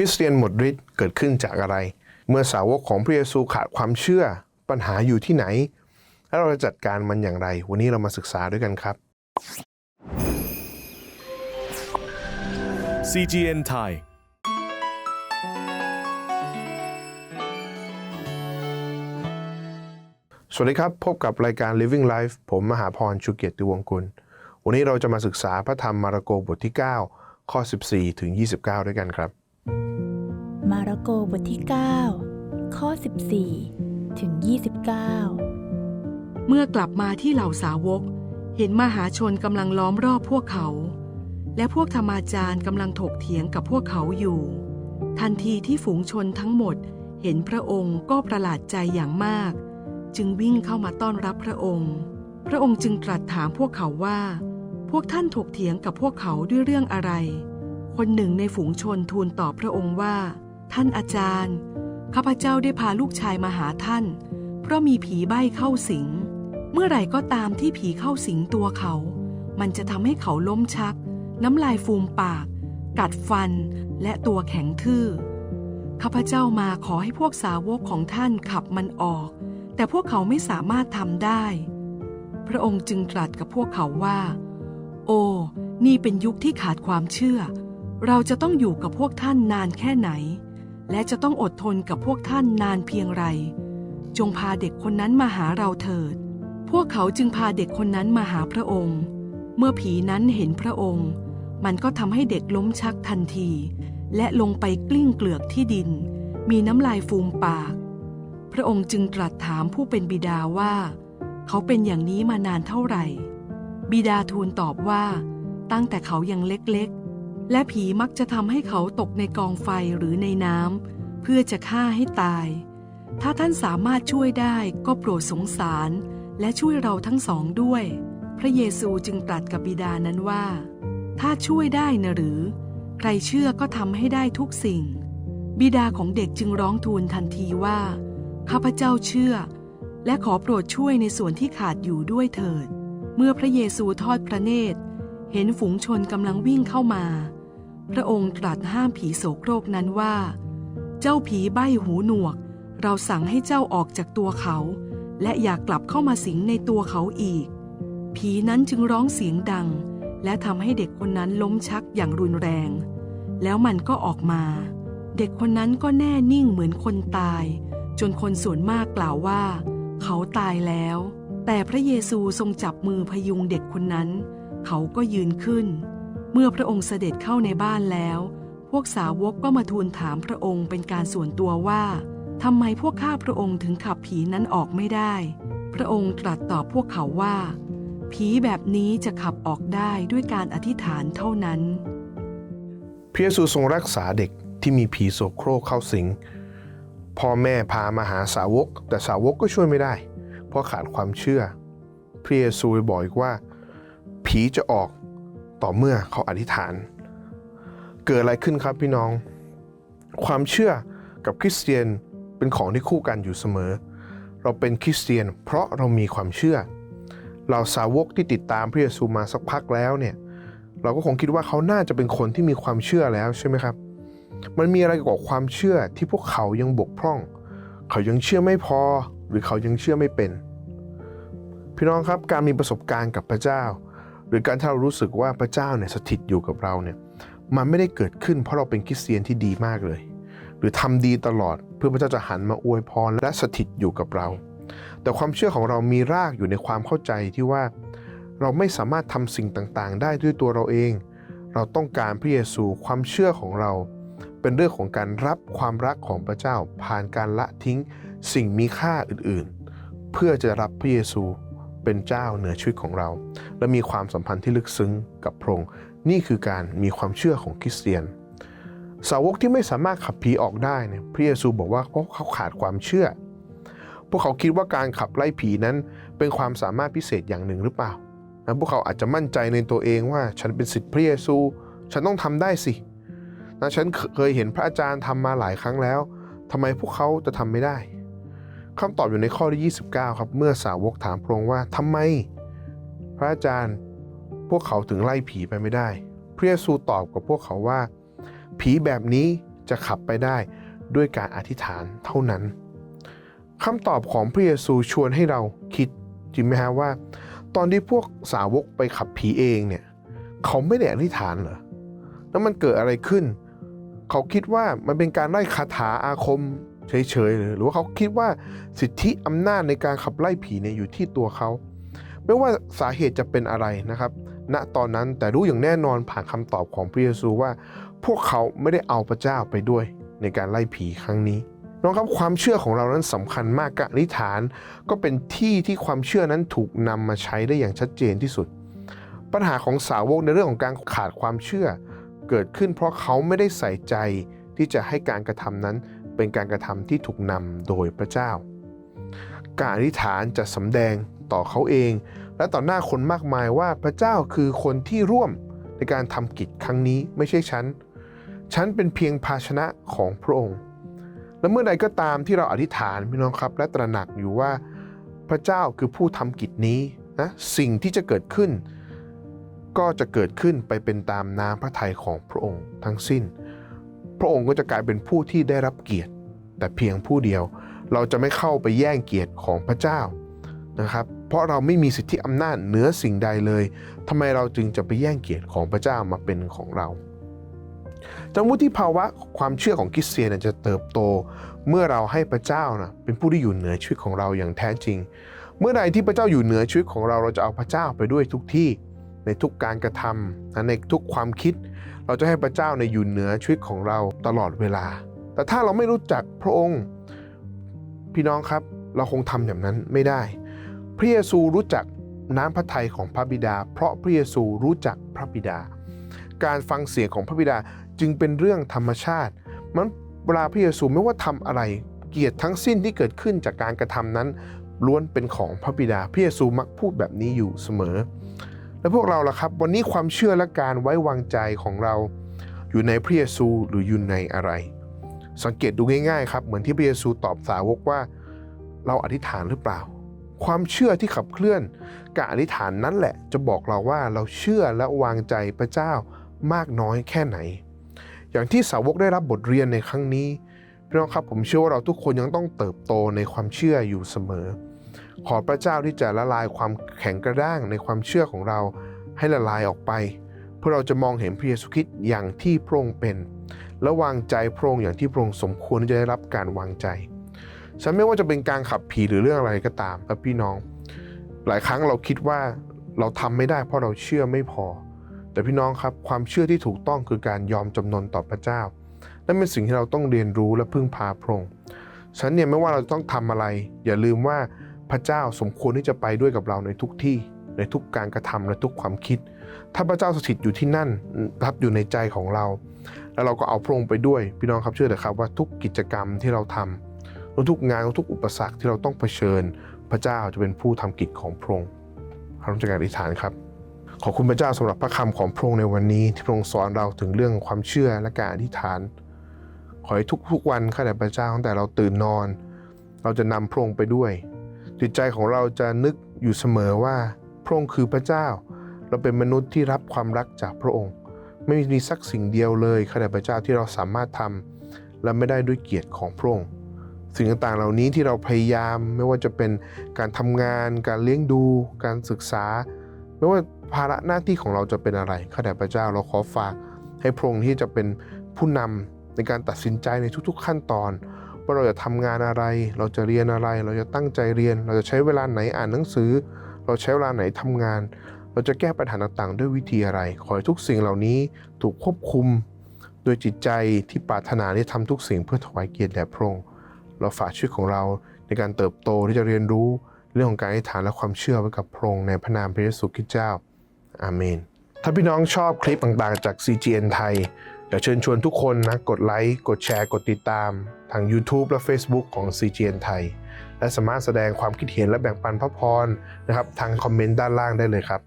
ริสเตียนหมดฤทธิ์เกิดขึ้นจากอะไร เมื่อสาวกของพระเยซูขาดความเชื่อปัญหาอยู่ที่ไหน และเราจะจัดการมันอย่างไร วันนี้เรามาศึกษาด้วยกันครับ CGN Thai สวัสดีครับ พบกับรายการ Living Life ผมมหาพรชูเกียรติวงกุล วันนี้เราจะมาศึกษาพระธรรมมาระโกบทที่ 9 ข้อ 14 ถึง 29 ด้วยกันครับ มาระโกบทที่ 9 ข้อ 14 ถึง 29 เมื่อกลับมาที่เหล่าสาวก เห็นมหาชนกำลังล้อมรอบพวกเขา และพวกธรรมาจารย์กำลังถกเถียงกับพวกเขาอยู่ ทันทีที่ฝูงชนทั้งหมดเห็นพระองค์ก็ประหลาดใจอย่างมาก จึงวิ่งเข้ามาต้อนรับพระองค์ พระองค์จึงตรัสถามพวกเขาว่า พวกท่านถกเถียงกับพวกเขาด้วยเรื่องอะไร คนหนึ่งในฝูงชนทูลตอบพระองค์ว่า ท่านอาจารย์ ข้าพเจ้าได้พาลูกชายมาหาท่าน เพราะมีผีใบ้เข้าสิง เมื่อไหร่ก็ตามที่ผีเข้าสิงตัวเขา มันจะทำให้เขาล้มชัก น้ำลายฟูมปาก กัดฟัน และตัวแข็งทื่อ ข้าพเจ้ามาขอให้พวกสาวกของท่านขับมันออก แต่พวกเขาไม่สามารถทำได้ พระองค์จึงตรัสกับพวกเขาว่า โอ้ นี่เป็นยุคที่ขาดความเชื่อเราจะต้องอยู่กับพวกท่านนานแค่ไหน และจะต้องอดทนกับพวกท่านนานเพียงไร จงพาเด็กคนนั้นมาหาเราเถิด พวกเขาจึงพาเด็กคนนั้นมาหาพระองค์ เมื่อผีนั้นเห็นพระองค์ มันก็ทำให้เด็กล้มชักทันที และลงไปกลิ้งเกลือกที่ดิน มีน้ำลายฟูมปาก พระองค์จึงตรัสถามผู้เป็นบิดาว่า เขาเป็นอย่างนี้มานานเท่าไหร่ บิดาทูลตอบว่า ตั้งแต่เขายังเล็ก และผีมักจะทำให้เขาตกในกองไฟหรือในน้ำเพื่อจะฆ่าให้ตาย ถ้าท่านสามารถช่วยได้ก็โปรดสงสาร และช่วยเราทั้งสองด้วย พระเยซูจึงตรัสกับบิดานั้นว่า ถ้าช่วยได้นะหรือ ใครเชื่อก็ทำให้ได้ทุกสิ่ง บิดาของเด็กจึงร้องทูลทันทีว่า ข้าพเจ้าเชื่อ และขอโปรดช่วยในส่วนที่ขาดอยู่ด้วยเถิด เมื่อพระเยซูทอดพระเนตร เห็นฝูงชนกำลังวิ่งเข้ามา พระองค์ตรัสห้ามผีโสโครกนั้นว่า เจ้าผีใบ้หูหนวก เราสั่งให้เจ้าออกจากตัวเขา และอย่ากกลับเข้ามาสิงในตัวเขาอีก ผีนั้นจึงร้องเสียงดัง และทำให้เด็กคนนั้นล้มชักอย่างรุนแรง แล้วมันก็ออกมา เด็กคนนั้นก็แน่นิ่งเหมือนคนตาย จนคนส่วนมากกล่าวว่า เขาตายแล้ว แต่พระเยซูทรงจับมือพยุงเด็กคนนั้น เขาก็ยืนขึ้น เมื่อพระองค์เสด็จเข้าในบ้านแล้ว พวกสาวกก็มาทูลถามพระองค์เป็นการส่วนตัวว่าทำไมพวกข้าพระองค์ถึงขับผีนั้นออกไม่ได้ พระองค์ตรัสตอบพวกเขาว่า ผีแบบนี้จะขับออกได้ด้วยการอธิษฐานเท่านั้น พระเยซูทรงรักษาเด็กที่มีผีโสโครกเข้าสิง พ่อแม่พามาหาสาวก แต่สาวกก็ช่วยไม่ได้ เพราะขาดความเชื่อ พระเยซูบอกอีกว่า ผีจะออก ต่อเมื่อเขาอธิษฐาน เกิดอะไรขึ้นครับพี่น้อง ความเชื่อกับคริสเตียนเป็นของที่คู่กันอยู่เสมอ เราเป็นคริสเตียน เพราะเรามีความเชื่อ เราสาวกที่ติดตามพระเยซูมาสักพักแล้วเนี่ยเราก็คงคิดว่าเขาน่าจะเป็นคนที่มีความเชื่อแล้วใช่ไหมครับ มันมีอะไรกับความเชื่อที่พวกเขายังบกพร่อง เขายังเชื่อไม่พอ หรือเขายังเชื่อไม่เป็น พี่น้องครับการมีประสบการณ์กับพระเจ้า หรือการที่เรารู้สึกว่าพระเจ้าเนี่ยสถิตอยู่กับเราเนี่ยมันไม่ได้เกิดขึ้นเพราะเราเป็นคริสเตียนที่ดีมากเลย หรือทำดีตลอดเพื่อพระเจ้าจะหันมาอวยพรและสถิตอยู่กับเรา แต่ความเชื่อของเรามีรากอยู่ในความเข้าใจที่ว่าเราไม่สามารถทำสิ่งต่างๆ ได้ด้วยตัวเราเอง เราต้องการพระเยซูความเชื่อของเรา เป็นเรื่องของการรับความรักของพระเจ้าผ่านการละทิ้งสิ่งมีค่าอื่นๆ เพื่อจะรับพระเยซู เป็นเจ้าเหนือชีวิตของเรา และมีความสัมพันธ์ที่ลึกซึ้งกับพระองค์นี่คือการมีความเชื่อของคริสเตียน สาวกที่ไม่สามารถขับผีออกได้เนี่ยพระเยซูบอกว่าเพราะเขาขาดความเชื่อ พวกเขาคิดว่าการขับไล่ผีนั้นเป็นความสามารถพิเศษอย่างหนึ่งหรือเปล่านะพวกเขาอาจจะมั่นใจในตัวเองว่าฉันเป็นศิษย์พระเยซู ฉันต้องทำได้สินะฉันเคยเห็นพระอาจารย์ทำมาหลายครั้งแล้วทำไมพวกเขาจะทำไม่ได้ คำตอบอยู่ในข้อที่29 ครับ เมื่อสาวกถามพระองค์ว่าทำไม พระอาจารย์พวกเขาถึงไล่ผีไปไม่ได้ พระเยซูตอบกับพวกเขาว่า ผีแบบนี้จะขับไปได้ด้วยการอธิษฐานเท่านั้นคำตอบของพระเยซูชวนให้เราคิดจริงไหมฮะว่า ตอนที่พวกสาวกไปขับผีเองเนี่ยเขาไม่ได้อธิษฐานเหรอแล้วมันเกิดอะไรขึ้น เขาคิดว่ามันเป็นการไล่คาถาอาคม เฉยๆหรือหรือว่าเขาคิดว่าสิทธิอำนาจในการขับไล่ผีเนี่ยอยู่ที่ตัวเขาไม่ว่าสาเหตุจะเป็นอะไรนะครับ ณตอนนั้นแต่รู้อย่างแน่นอนผ่านคำตอบของพระเยซูว่า พวกเขาไม่ได้เอาพระเจ้าไปด้วยในการไล่ผีครั้งนี้น้องครับความเชื่อของเรานั้นสำคัญมากการอธิษฐาน ก็เป็นที่ที่ความเชื่อนั้นถูกนำมาใช้ได้อย่างชัดเจนที่สุด ปัญหาของสาวกในเรื่องของการขาดความเชื่อ เกิดขึ้นเพราะเขาไม่ได้ใส่ใจที่จะให้การกระทำนั้น เป็นการกระทำที่ถูกนำโดยพระเจ้า การอธิษฐานจะสำแดงต่อเขาเอง และต่อหน้าคนมากมายว่าพระเจ้าคือคนที่ร่วมในการทำกิจครั้งนี้ไม่ใช่ฉัน ฉันเป็นเพียงภาชนะของพระองค์ และเมื่อใดก็ตามที่เราอธิษฐานพี่น้องครับและตระหนักอยู่ว่าพระเจ้าคือผู้ทำกิจนี้นะสิ่งที่จะเกิดขึ้น ก็จะเกิดขึ้นไปเป็นตามน้ำพระทัยของพระองค์ทั้งสิ้น พระองค์ก็จะกลายเป็นผู้ที่ได้รับเกียรติ แต่เพียงผู้เดียว เราจะไม่เข้าไปแย่งเกียรติของพระเจ้านะครับ เพราะเราไม่มีสิทธิอำนาจเหนือสิ่งใดเลยทำไมเราจึงจะไปแย่งเกียรติของพระเจ้ามาเป็นของเราจังวุฒิภาวะความเชื่อของคริสเตียนจะเติบโต เมื่อเราให้พระเจ้านะเป็นผู้ที่อยู่เหนือชีวิตของเราอย่างแท้จริง เมื่อใดที่พระเจ้าอยู่เหนือชีวิตของเราเราจะเอาพระเจ้าไปด้วยทุกที่ ในทุกการกระทำในทุกความคิด เราจะให้พระเจ้าในอยู่เหนือชีวิตของเราตลอดเวลา แต่ถ้าเราไม่รู้จักพระองค์ พี่น้องครับ เราคงทำอย่างนั้นไม่ได้ พระเยซูรู้จักน้ำพระทัยของพระบิดา เพราะพระเยซูรู้จักพระบิดา การฟังเสียงของพระบิดาจึงเป็นเรื่องธรรมชาติมันเวลาพระเยซูไม่ว่าทำอะไร เกียรติทั้งสิ้นที่เกิดขึ้นจากการกระทำนั้นล้วนเป็นของพระบิดาพระเยซูมักพูดแบบนี้อยู่เสมอ และพวกเราล่ะครับ วันนี้ความเชื่อและการไว้วางใจของเรา อยู่ในพระเยซูหรืออยู่ในอะไร สังเกตดูง่ายๆครับเหมือนที่พระเยซูตอบสาวกว่า เราอธิษฐานหรือเปล่า ความเชื่อที่ขับเคลื่อนการอธิษฐานนั้นแหละ จะบอกเราว่าเราเชื่อและวางใจพระเจ้ามากน้อยแค่ไหน อย่างที่สาวกได้รับบทเรียนในครั้งนี้พี่น้องครับผมเชื่อว่าเราทุกคนยังต้องเติบโตในความเชื่ออยู่เสมอ ขอพระเจ้าที่จะละลายความแข็งกระด้างในความเชื่อของเราให้ละลายออกไป เพื่อเราจะมองเห็นพระเยซูคริสต์อย่างที่พระองค์เป็น และวางใจพระองค์อย่างที่พระองค์สมควรที่จะได้รับการวางใจ ฉันไม่ว่าจะเป็นการขับผีหรือเรื่องอะไรก็ตามครับพี่น้อง หลายครั้งเราคิดว่าเราทำไม่ได้เพราะเราเชื่อไม่พอ แต่พี่น้องครับความเชื่อที่ถูกต้องคือการยอมจำนนต่อพระเจ้า นั่นเป็นสิ่งที่เราต้องเรียนรู้และพึ่งพาพระองค์ฉันเนี่ยไม่ว่าเราต้องทำอะไร อย่าลืมว่า พระเจ้าสมควรที่จะไปด้วยกับเราในทุกที่ในทุกการกระทำและทุกความคิด ถ้าพระเจ้าสถิตอยู่ที่นั่นรับอยู่ในใจของเรา แล้วเราก็เอาพระองค์ไปด้วย พี่น้องครับเชื่อเถอะครับว่าทุกกิจกรรมที่เราทำทุกงานทุกอุปสรรคที่เราต้องเผชิญ พระเจ้าจะเป็นผู้ทำกิจของพระองค์เราต้องการอธิษฐานครับ ขอบคุณพระเจ้าสำหรับพระคำของพระองค์ในวันนี้ ที่พระองค์สอนเราถึงเรื่องความเชื่อและการอธิษฐาน ขอให้ทุกๆวันข้าแต่พระเจ้าตั้งแต่เราตื่นนอน เราจะนำพระองค์ไปด้วย จิตใจของเราจะนึกอยู่เสมอว่า พระองค์คือพระเจ้า เราเป็นมนุษย์ที่รับความรักจากพระองค์ ไม่มีสักสิ่งเดียวเลยข้าแต่พระเจ้าที่เราสามารถทำและไม่ได้ด้วยเกียรติของพระองค์สิ่งต่างๆเหล่านี้ที่เราพยายามไม่ว่าจะเป็นการทำงาน การเลี้ยงดู การศึกษา ไม่ว่าภาระหน้าที่ของเราจะเป็นอะไรข้าแต่พระเจ้าเราขอฝากให้พระองค์ที่จะเป็นผู้นำในการตัดสินใจในทุกๆขั้นตอน ว่าเราจะทำงานอะไร เราจะเรียนอะไร เราจะตั้งใจเรียน เราจะใช้เวลาไหนอ่านหนังสือ เราใช้เวลาไหนทำงาน เราจะแก้ปัญหาต่างๆ ด้วยวิธีอะไร ขอให้ทุกสิ่งเหล่านี้ถูกควบคุม โดยจิตใจที่ปรารถนาที่ทำทุกสิ่งเพื่อถวายเกียรติแด่พระองค์เราฝากชีวิตของเราในการเติบโตที่จะเรียนรู้เรื่องของการอธิษฐานและความเชื่อไว้กับพระองค์ในพระนามพระเยซูคริสต์เจ้า อาเมน ถ้าพี่น้องชอบคลิปต่างๆ จาก CGN ไทย อยากเชิญชวนทุกคนนะกดไลค์ กดแชร์ กดติดตาม ทาง YouTube และ Facebook ของ CGN ไทย และสามารถแสดงความคิดเห็นและแบ่งปันพระพรนะครับ ทางคอมเมนต์ด้านล่างได้เลยครับ